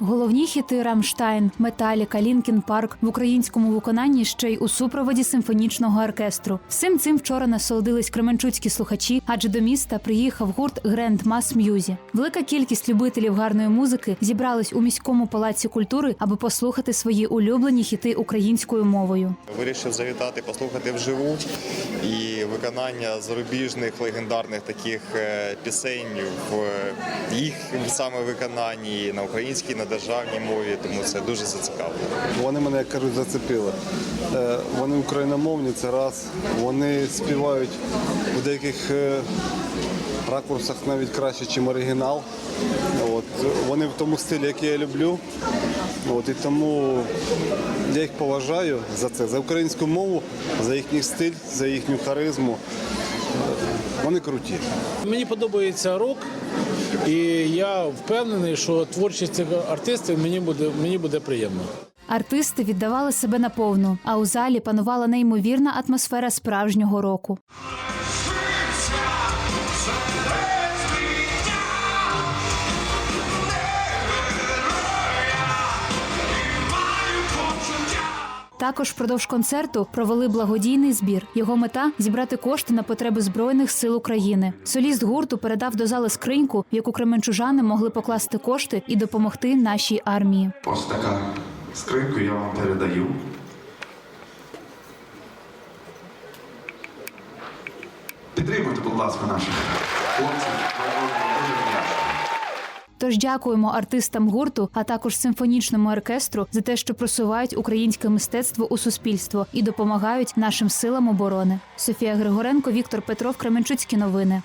Головні хіти Рамштайн, Металіка, Лінкін Парк в українському виконанні ще й у супроводі симфонічного оркестру. Всім цим вчора насолодились кременчуцькі слухачі, адже до міста приїхав гурт Гренд Мас М'юзі. Велика кількість любителів гарної музики зібрались у міському палаці культури, аби послухати свої улюблені хіти українською мовою. Вирішив завітати, послухати вживу і виконання зарубіжних легендарних таких е, пісень в їх саме виконанні на українській, на державній мові, тому це дуже зацікавлено. Вони мене, як кажуть, зацепили. Е, Вони україномовні, це раз. Вони співають у деяких е, ракурсах навіть краще, ніж оригінал. От. Вони в тому стилі, який я люблю. От. І тому я їх поважаю за це, за українську мову, за їхній стиль, за їхню харизму. Вони круті. Мені подобається рок, і я впевнений, що творчість цих артистів мені буде, мені буде приємно. Артисти віддавали себе наповну, а у залі панувала неймовірна атмосфера справжнього року. Також впродовж концерту провели благодійний збір. Його мета зібрати кошти на потреби збройних сил України. Соліст гурту передав до зали скриньку, в яку кременчужани могли покласти кошти і допомогти нашій армії. Ось така скриньку я вам передаю. Підтримуйте, будь ласка, наших хлопців. Тож дякуємо артистам гурту, а також симфонічному оркестру за те, що просувають українське мистецтво у суспільство і допомагають нашим силам оборони. Софія Григоренко, Віктор Петров, Кременчуцькі новини.